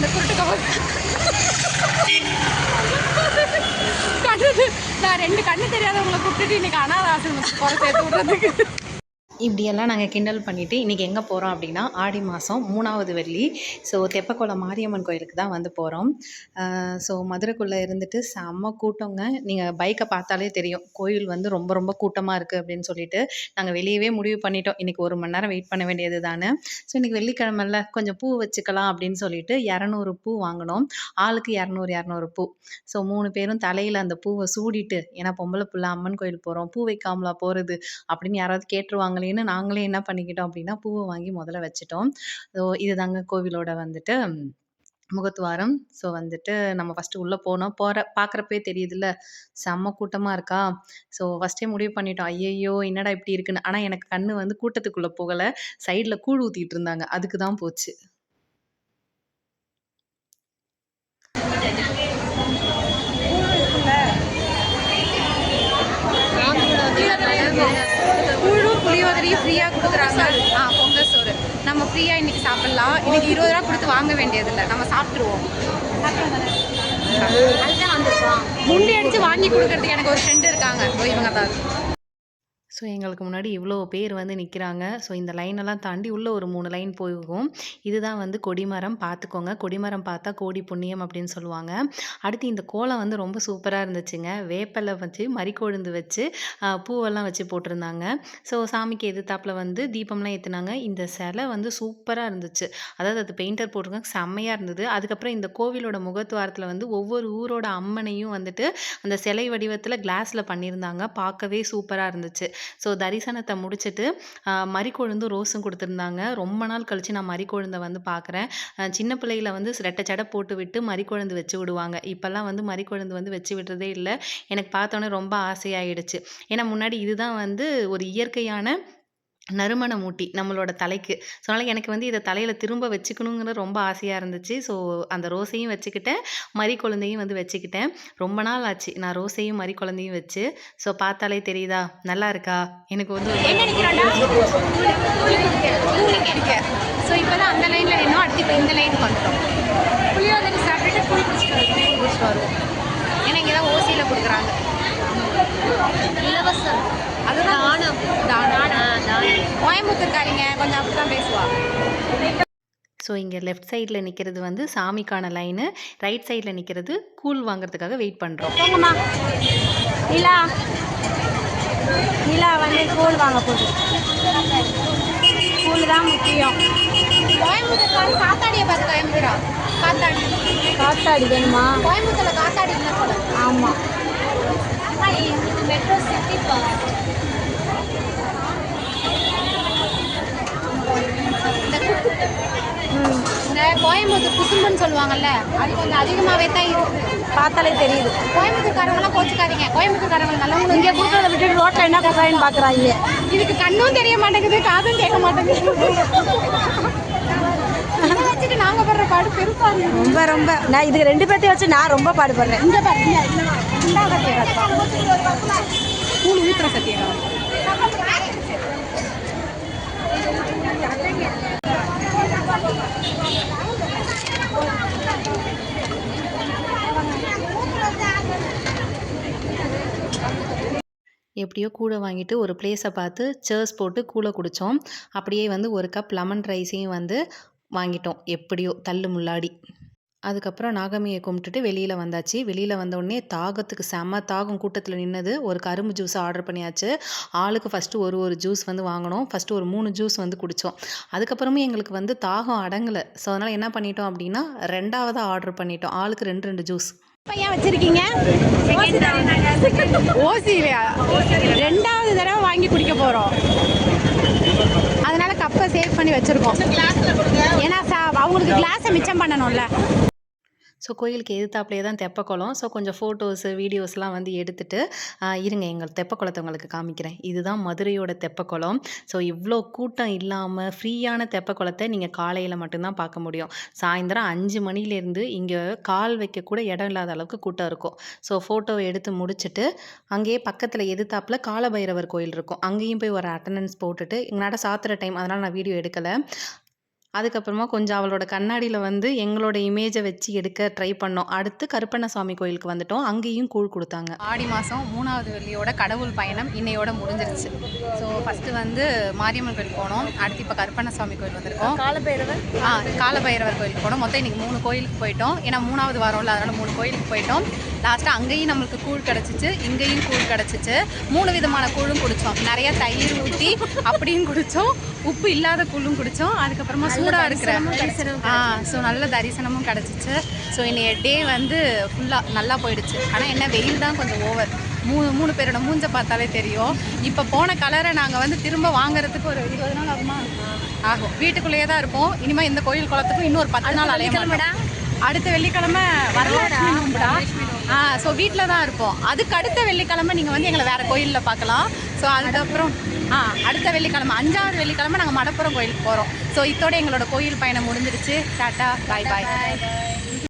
அந்த குருட்டு கவர். கண்ணு நான் ரெண்டு கண்ணு தெரியாதவங்களை கூப்பிட்டுட்டு இன்னைக்கு அனாத ஆசிரமத்துக்கு போகிற சேர்த்து விடுறதுக்கு. இப்படியெல்லாம் நாங்கள் கிண்டல் பண்ணிவிட்டு இன்றைக்கி எங்கே போகிறோம் அப்படின்னா ஆடி மாதம் மூணாவது வெள்ளி. ஸோ தெப்பக்குளம் மாரியம்மன் கோயிலுக்கு தான் வந்து போகிறோம் ஸோ மதுரைக்குள்ளே இருந்துட்டு செம்ம கூட்டங்க. நீங்கள் பைக்கை பார்த்தாலே தெரியும். கோயில் வந்து ரொம்ப ரொம்ப கூட்டமாக இருக்குது அப்படின்னு சொல்லிட்டு நாங்கள் வெளியவே முடிவு பண்ணிட்டோம். இன்றைக்கி ஒரு மணி நேரம் வெயிட் பண்ண வேண்டியது தானே ஸோ இன்றைக்கி வெள்ளிக்கிழமையில் கொஞ்சம் பூ வச்சுக்கலாம் அப்படின்னு சொல்லிட்டு இரநூறு பூ வாங்கினோம். ஆளுக்கு இரநூறு இரநூறு பூ. ஸோ மூணு பேரும் தலையில் அந்த பூவை சூடிட்டு ஏன்னா பொம்பளை புள்ள அம்மன் கோயில் போகிறோம் பூ வைக்காமலா போகிறது அப்படின்னு யாராவது கேட்டுருவாங்களே கேட்டுருவாங்களேன்னு நாங்களே என்ன பண்ணிக்கிட்டோம் அப்படின்னா பூவை வாங்கி முதல்ல வச்சுட்டோம். ஸோ இதுதாங்க கோவிலோட வந்துட்டு முகத்துவாரம் ஸோ வந்துட்டு நம்ம ஃபஸ்ட்டு உள்ளே போனோம். போகிற பார்க்குறப்பே தெரியுதுல்ல செம்ம கூட்டமாக இருக்கா? ஸோ ஃபஸ்ட்டே முடிவு பண்ணிட்டோம். ஐயையோ என்னடா இப்படி இருக்குன்னு. ஆனால் எனக்கு கண்ணு வந்து கூட்டத்துக்குள்ளே போகலை. சைடில் கூழ் ஊற்றிட்டு இருந்தாங்க. அதுக்கு தான் போச்சு. புளியோதரையும் ஃப்ரீயாக கொடுக்குறாங்க ஆ பொங்கல் சோறு. நம்ம ஃப்ரீயாக இன்னைக்கு சாப்பிட்லாம். இன்னைக்கு இருபது ரூபா கொடுத்து வாங்க வேண்டியதில்லை. நம்ம சாப்பிட்ருவோம் முண்டி அடிச்சு வாங்கி கொடுக்கறதுக்கு எனக்கு ஒரு ஃப்ரெண்டு இருக்காங்க. இவங்க தான். ஸோ எங்களுக்கு முன்னாடி இவ்வளோ பேர் வந்து நிற்கிறாங்க ஸோ இந்த லைனெல்லாம் தாண்டி உள்ளே ஒரு மூணு லைன் போகும். இதுதான் வந்து கொடிமரம். பார்த்துக்கோங்க கொடிமரம் பார்த்தா கோடி புண்ணியம் அப்படின்னு சொல்லுவாங்க. அடுத்து இந்த கோலம் வந்து ரொம்ப சூப்பராக இருந்துச்சுங்க. வேப்பலை வச்சு மறிக்கொழுந்து வச்சு பூவெல்லாம் வச்சு போட்டிருந்தாங்க. ஸோ சாமிக்கு எதிர்த்தாப்புல வந்து தீபம்லாம் ஏற்றுனாங்க இந்த சிலை வந்து சூப்பராக இருந்துச்சு. அதாவது அது பெயிண்டர் போட்டிருக்காங்க. செம்மையாக இருந்தது. அதுக்கப்புறம் இந்த கோவிலோட முகத்துவாரத்தில் வந்து ஒவ்வொரு ஊரோட அம்மனையும் வந்துட்டு அந்த சிலை வடிவத்தில் கிளாஸில் பண்ணியிருந்தாங்க. பார்க்கவே சூப்பராக இருந்துச்சு. ஸோ தரிசனத்தை முடிச்சுட்டு மறிக்கொழுந்து ரோஸும் கொடுத்துருந்தாங்க. ரொம்ப நாள் கழித்து நான் மறிக்கொழுந்தை வந்து பார்க்குறேன் சின்ன பிள்ளையில வந்து ரெட்டை ஜடை போட்டு விட்டு மறிக்கொழுந்து வச்சு விடுவாங்க. இப்போல்லாம் வந்து மறிக்கொழுந்து வந்து வச்சு விடுறதே இல்லை. எனக்கு பார்த்தோன்னே ரொம்ப ஆசையாயிடுச்சு. ஏன்னா முன்னாடி இதுதான் வந்து ஒரு இயற்கையான நறுமண மூட்டி நம்மளோட தலைக்கு. ஸோ அதனால் எனக்கு வந்து இதை தலையில் திரும்ப வச்சுக்கணுங்கிற ரொம்ப ஆசையாக இருந்துச்சு. ஸோ அந்த ரோஸையும் வச்சுக்கிட்டேன். மறி குழந்தையும் வந்து வச்சுக்கிட்டேன். ரொம்ப நாள் ஆச்சு. நான் ரோஸையும் மறி குழந்தையும் வச்சு. ஸோ பார்த்தாலே தெரியுதா? நல்லா இருக்கா? எனக்கு வந்து ஸோ இப்போ தான் அந்த லைனில் நின்னோம் அடுத்து இப்போ இந்த லைனுக்கு வந்துட்டோம் புளியோதரை சாப்பிட்டுட்டு வருவோம் ஏன்னா இங்கே தான் ஓசியில் கொடுக்குறாங்க. கொஞ்சம் அப்படி தான் பேசுவா. ஸோ இங்கே லெஃப்ட் சைடில் நிற்கிறது வந்து சாமிக்கான லைனு ரைட் சைடில் நிற்கிறது கூழ் வாங்குறதுக்காக வெயிட் பண்ணுறோம் போங்கம்மா. நிலா. நிலா வந்து கூழ் வாங்க போகுது. கூழ் தான் முக்கியம். கோயம்புத்தூர்காரி காத்தாடியை பார்த்து கோயம்புத்தூரா? காத்தாடி. காத்தாடி வேணுமா? கோயம்புத்தூர்ல காத்தாடி இல்லை போல ஆமாம் மெட்ரோ சிட்டி இந்த கோயம்புத்தூர் குசும்புன்னு சொல்லுவாங்கல்ல அது கொஞ்சம் அதிகமாகவே தான் இருக்கு. பார்த்தாலே தெரியுது. கோயம்புத்தூர்காரங்களாம் கோச்சுக்காதீங்க. கோயம்புத்தூர்காரங்க நல்லவங்களும் இங்கே இங்கே கொடுக்குறத விட்டுட்டு ரோட்டில் என்ன கொடுக்குறாங்கன்னு பார்க்குறாங்க இதுக்கு கண்ணும் தெரிய மாட்டேங்குது காதும் கேட்க மாட்டேங்குது. இதை வச்சுட்டு நாங்கள் படுற பாடு பெருசா இருக்கு. ரொம்ப ரொம்ப. நான் இதுக்கு ரெண்டு பேர்த்தையும் வச்சு நான் ரொம்ப பாடுபடுறேன். இந்த சத்தியகா ஊத்துற சத்தியகா எப்படியோ கூடை வாங்கிட்டு ஒரு பிளேஸை பார்த்து சேர்ஸ் போட்டு கூழை குடித்தோம் அப்படியே வந்து ஒரு கப் லெமன் ரைஸையும் வந்து வாங்கிட்டோம். எப்படியோ தள்ளு முள்ளாடி. அதுக்கப்புறம் நாகம்மையை கும்பிட்டுட்டு வெளியில் வந்தாச்சு. வெளியில் வந்த உடனே தாகத்துக்கு செம்ம தாகம் கூட்டத்தில் நின்னது. ஒரு கரும்பு ஜூஸ் ஆர்டர் பண்ணியாச்சு. ஆளுக்கு ஃபஸ்ட்டு ஒரு ஒரு ஜூஸ் வந்து வாங்கினோம். ஃபஸ்ட்டு ஒரு மூணு ஜூஸ் வந்து குடித்தோம் அதுக்கப்புறமும் எங்களுக்கு வந்து தாகம் அடங்கலை. ஸோ அதனால் என்ன பண்ணிட்டோம் அப்படின்னா ரெண்டாவதாக ஆர்டர் பண்ணிட்டோம். ஆளுக்கு ரெண்டு ரெண்டு ஜூஸ் பையன் வச்சிருக்கீங்க? ஓசிலையா ரெண்டாவது தடவை வாங்கி குடிக்க போறோம். அதனால கப்பை சேவ் பண்ணி வச்சிருக்கோம். ஏன்னா சா- அவங்களுக்கு கிளாஸை மிச்சம் பண்ணணும்ல. ஸோ கோயிலுக்கு எதிர்த்தாப்புலேயே தான் தெப்பக்குளம். ஸோ கொஞ்சம் ஃபோட்டோஸு வீடியோஸ்லாம் வந்து எடுத்துட்டு இருங்க எங்கள் தெப்பக்குளத்தை உங்களுக்கு காமிக்கிறேன். இதுதான் மதுரையோட தெப்பக்குளம். ஸோ இவ்வளோ கூட்டம் இல்லாமல் ஃப்ரீயான தெப்பக்குளத்தை நீங்கள் காலையில் மட்டும்தான் பார்க்க முடியும். சாயந்தரம் அஞ்சு மணிலேருந்து இங்கே கால் வைக்கக்கூட இடம் இல்லாத அளவுக்கு கூட்டம் இருக்கும். ஸோ ஃபோட்டோவை எடுத்து முடிச்சுட்டு அங்கேயே பக்கத்தில் எதிர்த்தாப்பில் காலபைரவர் கோயில் இருக்கும். அங்கேயும் போய் ஒரு அட்டண்டன்ஸ் போட்டுட்டு நட சாத்துற டைம் அதனால் நான் வீடியோ எடுக்கலை. அதுக்கப்புறமா கொஞ்சம் அவளோட கண்ணாடியில் வந்து எங்களோட இமேஜை வச்சு எடுக்க ட்ரை பண்ணோம். அடுத்து கருப்பண்ணசாமி கோயிலுக்கு வந்துட்டோம். அங்கேயும் கூழ் கொடுத்தாங்க. ஆடி மாதம் மூணாவது வெள்ளியோட கடவுள் பயணம் இன்னையோட முடிஞ்சிருச்சு. ஸோ ஃபஸ்ட்டு வந்து மாரியம்மன் கோயில் போனோம். அடுத்து இப்போ கருப்பண்ணசாமி கோயில் வந்திருக்கோம். காலபைரவர்? ஆ காலபைரவர் கோயிலுக்கு போனோம். மொத்தம் இன்றைக்கி மூணு கோயிலுக்கு போயிட்டோம். ஏன்னா மூணாவது வாரம்ல அதனால் மூணு கோயிலுக்கு போயிட்டோம். லாஸ்ட்டாக அங்கேயும் நம்மளுக்கு கூழ் கிடச்சிச்சு. இங்கேயும் கூழ் கிடச்சிச்சு. மூணு விதமான கூழும் குடித்தோம் நிறைய தயிர் ஊற்றி அப்படியும் குடித்தோம் உப்பு இல்லாத கூழும் குடித்தோம் அதுக்கப்புறமா சூடாக இருக்கிற ஆ ஸோ நல்ல தரிசனமும் கிடச்சிச்சு. ஸோ இன்னைய டே வந்து ஃபுல்லாக நல்லா போயிடுச்சு. ஆனால் என்ன வெயில் தான் கொஞ்சம் ஓவர் மூணு மூணு பேரோட மூஞ்ச பார்த்தாலே தெரியும். இப்போ போன கலரை நாங்கள் வந்து திரும்ப வாங்குறதுக்கு ஒரு இருபது நாள் ஆகுமா? ஆகும். வீட்டுக்குள்ளேயே தான் இருப்போம். இனிமேல் இந்த கோயில் குளத்துக்கும் இன்னும் ஒரு பத்து நாள் அலைய மாட்டோம். அடுத்த வெள்ளிக்கிழமை வரலட்சுமி நோம்புடா ஆ ஸோ வீட்டில் தான் இருப்போம். அதுக்கு அடுத்த வெள்ளிக்கிழமை நீங்கள் வந்து எங்களை வேறு கோயிலில் பார்க்கலாம். ஸோ அதுக்கப்புறம் ஆ அடுத்த வெள்ளிக்கிழமை அஞ்சாவது வெள்ளிக்கிழமை நாங்கள் மடப்புறம் கோயிலுக்கு போகிறோம் ஸோ இதோட எங்களோட கோயில் பயணம் முடிஞ்சிருச்சு. டாட்டா பாய் பாய்